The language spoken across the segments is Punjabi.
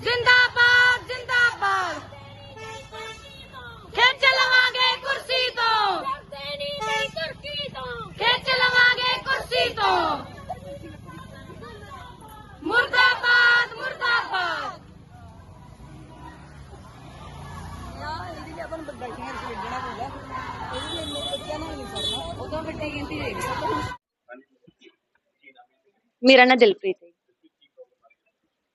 ਜਿੰਦਾਬਾਦ ਜਿੰਦਾਬਾਦ। ਖਿੱਚ ਲਵਾਂਗੇ ਕੁਰਸੀ ਤੋਂ। ਖਿੱਚ ਲਵਾਂਗੇ ਕੁਰਸੀ ਤੋਂ। ਮੁਰਦਾਬਾਦ ਮੁਰਦਾਬਾਦ। ਮੇਰਾ ਨਾਂ ਦਿਲਪ੍ਰੀਤ ਹੈ।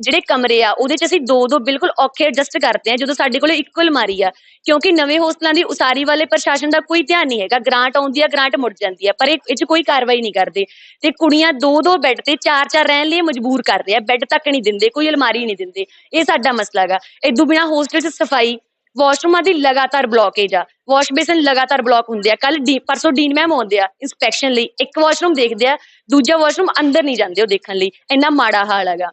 ਜਿਹੜੇ ਕਮਰੇ ਆ, ਉਹਦੇ ਚ ਅਸੀਂ ਦੋ ਦੋ ਬਿਲਕੁਲ ਔਖੇ ਐਡਜਸਟ ਕਰਦੇ ਆ, ਜਦੋਂ ਸਾਡੇ ਕੋਲ ਇੱਕੋ ਅਲਮਾਰੀ ਆ। ਕਿਉਂਕਿ ਨਵੇਂ ਹੋਸਟਲਾਂ ਦੀ ਉਸਾਰੀ ਵਾਲੇ ਪ੍ਰਸ਼ਾਸਨ ਦਾ ਕੋਈ ਧਿਆਨ ਨਹੀਂ ਹੈਗਾ। ਗ੍ਰਾਂਟ ਆਉਂਦੀ ਆ ਗ੍ਰਾਂਟ ਮੁੜ ਜਾਂਦੀ ਆ, ਪਰ ਇਹ ਚ ਕੋਈ ਕਾਰਵਾਈ ਨਹੀਂ ਕਰਦੇ। ਤੇ ਕੁੜੀਆਂ ਦੋ ਦੋ ਬੈੱਡ ਤੇ ਚਾਰ ਚਾਰ ਰਹਿਣ ਲਈ ਮਜਬੂਰ ਕਰ ਰਹੇ ਆ ਬੈੱਡ ਤੱਕ ਨਹੀਂ ਦਿੰਦੇ, ਕੋਈ ਅਲਮਾਰੀ ਨਹੀਂ ਦਿੰਦੇ। ਇਹ ਸਾਡਾ ਮਸਲਾ ਹੈਗਾ। ਇਦੋਂ ਬਿਨਾ ਹੋਸਟਲ 'ਚ ਸਫ਼ਾਈ ਵਾਸ਼ਰੂਮਾਂ ਦੀ ਲਗਾਤਾਰ ਬਲੌਕੇਜ ਆ। ਵਾਸ਼ ਬੇਸਨ ਲਗਾਤਾਰ ਬਲੌਕ ਹੁੰਦੇ ਆ। ਕੱਲ ਪਰਸੋਂ ਡੀਨ ਮੈਮ ਆਉਂਦੇ ਆ ਇਨਸਪੈਕਸ਼ਨ ਲਈ। ਇੱਕ ਵਾਸ਼ਰੂਮ ਦੇਖਦੇ ਆ, ਦੂਜਾ ਵਾਸ਼ਰੂਮ ਅੰਦਰ ਨਹੀਂ ਜਾਂਦੇ ਉਹ ਦੇਖਣ ਲਈ। ਇੰਨਾ ਮਾੜਾ ਹਾਲ ਹੈਗਾ।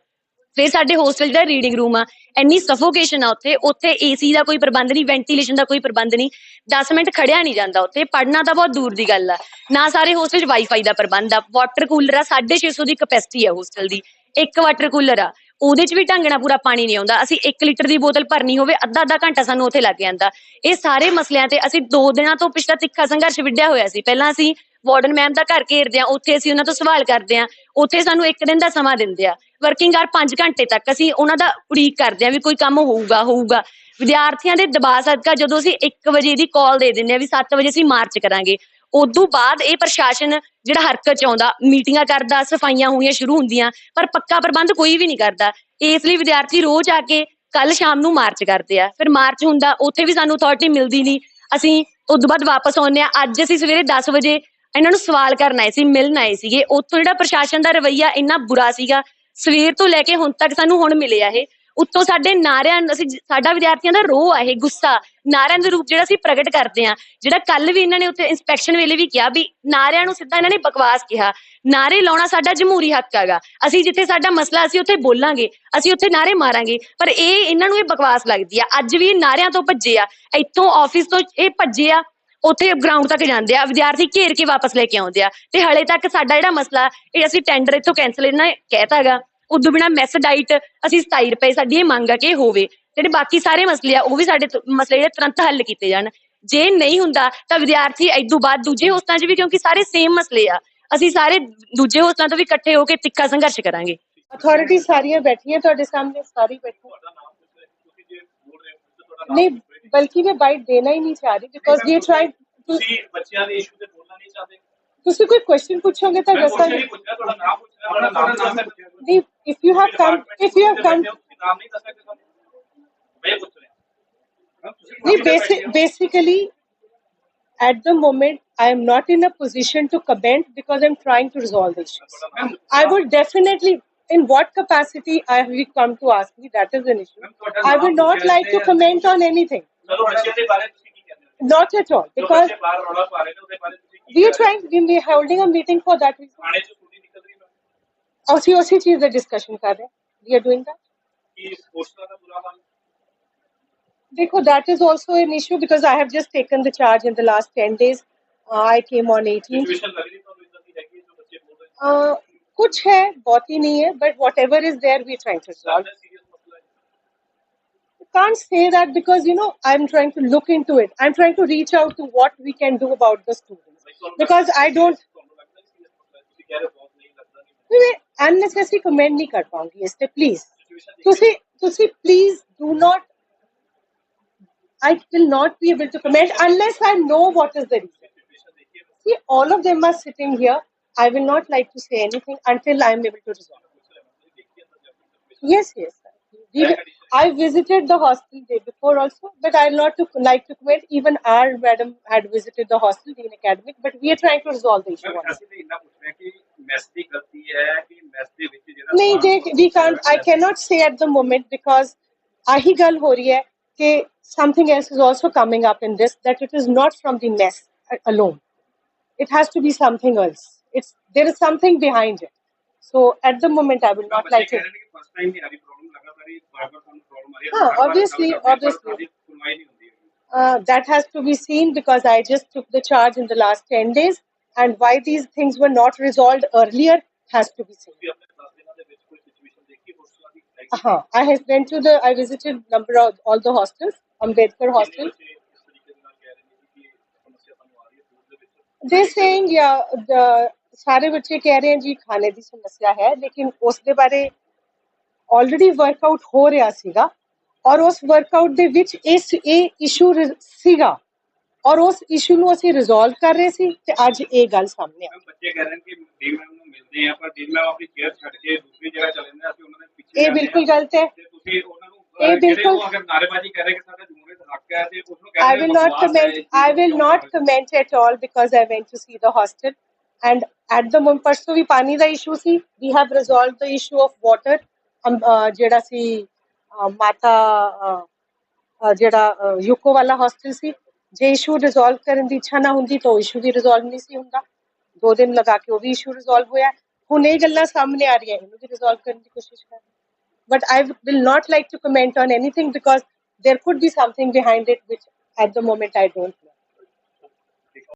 ਫਿਰ ਸਾਡੇ ਹੋਸਟਲ ਜਿਹੜਾ ਰੀਡਿੰਗ ਰੂਮ ਆ। ਇੰਨੀ ਸਫੋਕੇਸ਼ਨ ਆ ਉੱਥੇ। ਉੱਥੇ ਏਸੀ ਦਾ ਕੋਈ ਪ੍ਰਬੰਧ ਨਹੀਂ ਵੈਂਟੀਲੇਸ਼ਨ ਦਾ ਕੋਈ ਪ੍ਰਬੰਧ ਨਹੀਂ। 10 ਮਿੰਟ ਖੜਿਆ ਨਹੀਂ ਜਾਂਦਾ ਉੱਥੇ। ਪੜਨਾ ਤਾਂ ਬਹੁਤ ਦੂਰ ਦੀ ਗੱਲ ਆ। ਨਾ ਸਾਰੇ ਹੋਸਟਲ 'ਚ ਵਾਈਫਾਈ ਦਾ ਪ੍ਰਬੰਧ ਆ। ਵਾਟਰ ਕੂਲਰ ਆ 650 ਦੀ ਕਪੈਸਿਟੀ ਆ ਹੋਸਟਲ ਦੀ। ਇੱਕ ਵਾਟਰ ਕੂਲਰ ਆ। ਉਹਦੇ 'ਚ ਵੀ ਢੰਗ ਨਾਲ ਪੂਰਾ ਪਾਣੀ ਨਹੀਂ ਆਉਂਦਾ। ਅਸੀਂ 1 ਲੀਟਰ ਦੀ ਬੋਤਲ ਭਰਨੀ ਹੋਵੇ, ਅੱਧਾ ਅੱਧਾ ਘੰਟਾ ਸਾਨੂੰ ਉੱਥੇ ਲੱਗ ਜਾਂਦਾ। ਇਹ ਸਾਰੇ ਮਸਲਿਆਂ ਤੇ ਅਸੀਂ 2 ਦਿਨਾਂ ਤੋਂ ਪਿਛਲਾ ਤਿੱਖਾ ਸੰਘਰਸ਼ ਵਿੱਢਿਆ ਹੋਇਆ ਸੀ। ਪਹਿਲਾਂ ਅਸੀਂ ਵਾਰਡਨ ਮੈਮ ਦਾ ਘਰ ਘੇਰਦੇ ਆ ਉੱਥੇ ਅਸੀਂ ਉਹਨਾਂ ਤੋਂ ਸਵਾਲ ਕਰਦੇ ਆ ਉੱਥੇ ਸਾਨੂੰ ਇੱਕ ਦਿਨ ਦਾ ਸਮਾਂ ਦਿੰਦੇ ਆ। ਵਰਕਿੰਗ ਆਰ 5 ਘੰਟੇ ਤੱਕ ਅਸੀਂ ਉਹਨਾਂ ਦਾ ਉਡੀਕ ਕਰਦੇ ਆ ਵੀ ਕੋਈ ਕੰਮ ਹੋਊਗਾ ਹੋਊਗਾ। ਵਿਦਿਆਰਥੀਆਂ ਦੇ ਦਬਾਅ ਸਦਕਾ ਜਦੋਂ ਅਸੀਂ 1 ਵਜੇ ਦੀ ਕਾਲ ਦੇ ਦਿੰਦੇ ਆ ਵੀ 7 ਵਜੇ ਅਸੀਂ ਮਾਰਚ ਕਰਾਂਗੇ, ਉਦੋਂ ਬਾਅਦ ਇਹ ਪ੍ਰਸ਼ਾਸਨ ਜਿਹੜਾ ਹਰਕਤ ਚ ਆਉਂਦਾ, ਮੀਟਿੰਗਾਂ ਕਰਦਾ, ਸਫਾਈਆਂ ਹੋਈਆਂ ਸ਼ੁਰੂ ਹੁੰਦੀਆਂ, ਪਰ ਪੱਕਾ ਪ੍ਰਬੰਧ ਕੋਈ ਵੀ ਨਹੀਂ ਕਰਦਾ। ਇਸ ਲਈ ਵਿਦਿਆਰਥੀ ਰੋਜ਼ ਆ ਕੇ ਕੱਲ ਸ਼ਾਮ ਨੂੰ ਮਾਰਚ ਕਰਦੇ ਆ। ਫਿਰ ਮਾਰਚ ਹੁੰਦਾ, ਉੱਥੇ ਵੀ ਸਾਨੂੰ ਅਥਾਰਟੀ ਮਿਲਦੀ ਨਹੀਂ। ਅਸੀਂ ਉਦੋਂ ਬਾਅਦ ਵਾਪਸ ਆਉਂਦੇ ਆ ਅੱਜ ਅਸੀਂ ਸਵੇਰੇ 10 ਵਜੇ ਇਹਨਾਂ ਨੂੰ ਸਵਾਲ ਕਰਨ ਆਏ ਸੀ, ਮਿਲਣ ਆਏ ਸੀਗੇ। ਉੱਥੋਂ ਜਿਹੜਾ ਪ੍ਰਸ਼ਾਸਨ ਦਾ ਰਵੱਈਆ ਇੰਨਾ ਬੁਰਾ ਸੀਗਾ, ਸਵੇਰ ਤੋਂ ਲੈ ਕੇ ਹੁਣ ਤੱਕ ਸਾਨੂੰ ਹੁਣ ਮਿਲਿਆ ਇਹ। ਉੱਤੋਂ ਸਾਡੇ ਨਾਰਿਆਂ ਅਸੀਂ ਸਾਡਾ ਵਿਦਿਆਰਥੀਆਂ ਦਾ ਰੋਹ ਆ ਇਹ, ਗੁੱਸਾ। ਨਾਰਿਆਂ ਦੇ ਰੂਪ ਜਿਹੜਾ ਅਸੀਂ ਪ੍ਰਗਟ ਕਰਦੇ ਆ ਜਿਹੜਾ ਕੱਲ ਵੀ ਇਹਨਾਂ ਨੇ ਉੱਥੇ ਇਨਸਪੈਕਸ਼ਨ ਵੇਲੇ ਵੀ ਕਿਹਾ ਵੀ ਨਾਰਿਆਂ ਨੂੰ ਸਿੱਧਾ ਇਹਨਾਂ ਨੇ ਬਕਵਾਸ ਕਿਹਾ। ਨਾਰੇ ਲਾਉਣਾ ਸਾਡਾ ਜਮਹੂਰੀ ਹੱਕ ਹੈਗਾ। ਅਸੀਂ ਜਿੱਥੇ ਸਾਡਾ ਮਸਲਾ, ਅਸੀਂ ਉੱਥੇ ਬੋਲਾਂਗੇ। ਅਸੀਂ ਉੱਥੇ ਨਾਰੇ ਮਾਰਾਂਗੇ। ਪਰ ਇਹ, ਇਹਨਾਂ ਨੂੰ ਇਹ ਬਕਵਾਸ ਲੱਗਦੀ ਆ। ਅੱਜ ਵੀ ਇਹ ਨਾਰਿਆਂ ਤੋਂ ਭੱਜੇ ਆ। ਇੱਥੋਂ ਆਫਿਸ ਤੋਂ ਇਹ ਭੱਜੇ ਆ। ਉੱਥੇ ਗਰਾਊਂਡ ਤੱਕ ਜਾਂਦੇ ਆ ਵਿਦਿਆਰਥੀ ਘੇਰ ਕੇ ਵਾਪਸ ਲੈ ਕੇ ਆਉਂਦੇ ਆ। ਤੇ ਹਲੇ ਤੱਕ ਸਾਡਾ ਜਿਹੜਾ ਮਸਲਾ ਇਹ ਅਸੀਂ ਟੈਂਡਰ ਇੱਥੋਂ ਕੈਨਸਲ ਇਹਨਾਂ ਕਹਿਤਾਗਾ ਉਦੋਂ ਬਿਨਾ ਮੈਸ ਡਾਈਟ ਅਸੀਂ 27 ਰੁਪਏ ਸਾਡੀ ਇਹ ਮੰਗ ਆ ਕਿ ਹੋਵੇ। ਜਿਹੜੇ ਬਾਕੀ ਸਾਰੇ ਮਸਲੇ ਆ ਉਹ ਵੀ ਸਾਡੇ ਮਸਲੇ ਜਿਹੜੇ ਤੁਰੰਤ ਹੱਲ ਕੀਤੇ ਜਾਣ। ਜੇ ਨਹੀਂ ਹੁੰਦਾ ਤਾਂ ਵਿਦਿਆਰਥੀ ਇਦੋਂ ਬਾਅਦ ਦੂਜੇ ਹੋਸਟਾਂ 'ਚ ਵੀ ਕਿਉਂਕਿ ਸਾਰੇ ਸੇਮ ਮਸਲੇ ਆ ਅਸੀਂ ਸਾਰੇ ਦੂਜੇ ਹੋਸਟਾਂ ਤੋਂ ਵੀ ਇਕੱਠੇ ਹੋ ਕੇ ਤਿੱਖਾ ਸੰਘਰਸ਼ ਕਰਾਂਗੇ। ਅਥਾਰਟੀ ਸਾਰੀਆਂ ਬੈਠੀਆਂ ਤੁਹਾਡੇ ਸਾਹਮਣੇ ਸਾਰੀ ਬੈਠੀ। ਨਹੀਂ बल्कि वे बाइट देना ही नहीं चाह रही बिकॉज ये ट्राई उससे कोई क्वेश्चन पूछे होंगे तो वैसा नहीं if you have come if you have come नहीं basically at the moment i am not in a position to comment because i'm trying to resolve issues i would definitely in what capacity have you come to ask me that is an issue. i would not like to comment on anything. ਚਲੋ ਬੱਚਿਆਂ ਦੇ ਬਾਰੇ ਤੁਸੀਂ ਕੀ ਕਹਿੰਦੇ ਹੋ not at all ਜੋ because ਬੱਚੇ ਬਾਹਰ ਰੌਲਾ ਪਾ ਰਹੇ ਨੇ ਉਹਦੇ ਬਾਰੇ ਤੁਸੀਂ ਕੀ we are trying we are holding a meeting for that reason ਥਾਣੇ ਚ ਕੁੜੀ ਨਿਕਲ ਰਹੀ ਹੈ ਉਸੇ ਉਸੇ ਚੀਜ਼ ਦਾ ਡਿਸਕਸ਼ਨ ਕਰ ਰਹੇ we are doing that ਕਿ ਪੋਸਟਰ ਦਾ ਬੁਰਾ ਹਾਲ ਦੇਖੋ that is also an issue because i have just taken the charge in the last 10 days uh, i came on 18th situation ਲੱਗ ਰਹੀ ਤੁਹਾਨੂੰ ਇਦਾਂ ਦੀ ਹੈਗੀ ਹੈ ਜੋ ਬੱਚੇ ਬੋਲ ਰਹੇ ਨੇ uh, ਕੁਝ ਹੈ ਬਹੁਤ ਹੀ ਨਹੀਂ ਹੈ but whatever is there we are trying to resolve I can't say that because you know I'm trying to look into it. I'm trying to reach out to what we can do about the students because I don't. Unnecessary comment me kar paungi iste please. To see, please do not. I will not be able to comment unless I know what is the reason. See, all of them are sitting here. I will not like to say anything until I am able to resolve. Yes, yes, I visited the hostel day before also, but I'll not to, like to quit. Even our madam had visited the hostel, in Academic, but we are trying to resolve the issue. No, we, we can't. I cannot say at the moment because something else is also coming up in this that it is not from the mess alone. It has to be something else. It's There is something behind it. So at the moment, I will not like it. First time ਹੀ ਆ ਰਹੀ ਪ੍ਰੋਬਲਮ ਲਗਾਤਾਰ ਹੀ ਬਾਰ ਬਾਰ ਸਾਨੂੰ ਪ੍ਰੋਬਲਮ ਆ ਰਹੀ ਹੈ ਹਾਂ, ਬਾਰ-ਬਾਰ ਗੱਲ obviously, ਕਰਦੇ ਹਾਂ, ਪਰ obviously. ਸਾਡੀ ਸੁਣਵਾਈ ਨਹੀਂ ਹੁੰਦੀ ਹੈਗੀ। uh, that has to be seen because I just took the charge in the last 10 days and why these things were not resolved earlier has to be seen ਤੁਸੀਂ ਆਪਣੇ 10 ਦਿਨਾਂ ਦੇ ਵਿੱਚ ਕੋਈ ਸਿਚੁਏਸ਼ਨ ਦੇਖੀ ਹੋਸਟਲਾਂ ਦੀ like uh-huh. I have went to the I visited number of all the hostels Ambedkar hostel ਬੱਚੇ ਇਸ ਤਰੀਕੇ ਦੇ ਨਾਲ ਕਹਿ ਰਹੇ ਨੇ ਕਿ ਸਮੱਸਿਆ ਸਾਨੂੰ ਆ ਰਹੀ ਹੈ ਫੂਡ ਦੇ ਵਿੱਚ ਦੇ ਸੇਇੰਗ ਯਾ the ਸਾਰੇ ਬੱਚੇ ਕਹਿ ਰਹੇ ਹਨ ਜੀ ਖਾਣੇ ਦੀ ਸਮੱਸਿਆ ਹੈ ਲੇਕਿਨ ਉਸ ਦੇ ਬਾਰੇ ਆਲਰੇਡੀ ਵਰਕਆਊਟ ਹੋ ਰਿਹਾ ਸੀਗਾ ਔਰ ਉਸ ਵਰਕਆਊਟ ਦੇ ਵਿੱਚ ਇਸ ਇਹ ਇਸ਼ੂ ਸੀਗਾ ਔਰ ਉਸ ਇਸ਼ੂ ਨੂੰ ਅਸੀਂ ਰਿਜ਼ੋਲਵ ਕਰ ਰਹੇ ਸੀ ਤੇ ਅੱਜ ਇਹ ਗੱਲ ਸਾਹਮਣੇ ਆ ਬੱਚੇ ਕਹਿ ਰਹੇ ਕਿ ਡੀਨ ਮੈਮ ਨੂੰ ਮਿਲਦੇ ਆ ਪਰ ਡੀਨ ਮੈਮ ਆਪਣੀ ਕੇਅਰ ਛੱਡ ਕੇ ਦੂਸਰੀ ਜਗ੍ਹਾ ਚਲੇ ਜਾਂਦੇ ਆ, ਅਸੀਂ ਉਹਨਾਂ ਦੇ ਪਿੱਛੇ ਇਹ ਜਾਂਦੇ ਬਿਲਕੁਲ ਆ। ਗਲਤ ਹੈ ਤੇ ਤੁਸੀਂ ਉਹਨਾਂ ਨੂੰ ਇਹ ਬਿਲਕੁਲ- ਉਹ ਅਗਰ ਨਾਰੇਬਾਜ਼ੀ ਕਰ ਰਹੇ ਕਿ ਸਾਡਾ ਜਮਹੂਰੀਅਤ ਹੱਕ ਹੈ ਤੇ ਉਸ ਨੂੰ I ਕਹਿੰਦੇ will not comment. I will not comment at all because I went to see the hostel. And at the moment, ਪਰਸੋਂ ਵੀ ਪਾਣੀ ਦਾ ਇਸ਼ੂ ਸੀ. We have resolved the issue of water. ਜਿਹੜਾ ਸੀ ਮਾਤਾ ਜਿਹੜਾ ਯੂਕੋ ਵਾਲਾ ਹੌਸਟਲ ਸੀ ਜੇ ਇਸ਼ੂ ਰਿਜ਼ੋਲਵ ਕਰਨ ਦੀ ਇੱਛਾ ਨਾ ਹੁੰਦੀ ਤਾਂ ਇਸ਼ੂ ਵੀ ਰਿਜ਼ੋਲਵ ਨਹੀਂ ਸੀ ਹੁੰਦਾ ਦੋ ਦਿਨ ਲਗਾ ਕੇ ਉਹ ਵੀ ਇਸ਼ੂ ਰਿਜ਼ੋਲਵ ਹੋਇਆ ਹੁਣ ਇਹ ਗੱਲਾਂ ਸਾਹਮਣੇ ਆ ਰਹੀਆਂ ਇਹਨੂੰ ਵੀ ਰਿਜ਼ੋਲਵ ਕਰਨ ਦੀ ਕੋਸ਼ਿਸ਼ ਕਰ but I will not like to comment on anything because there could be something behind it which at the moment I don't know.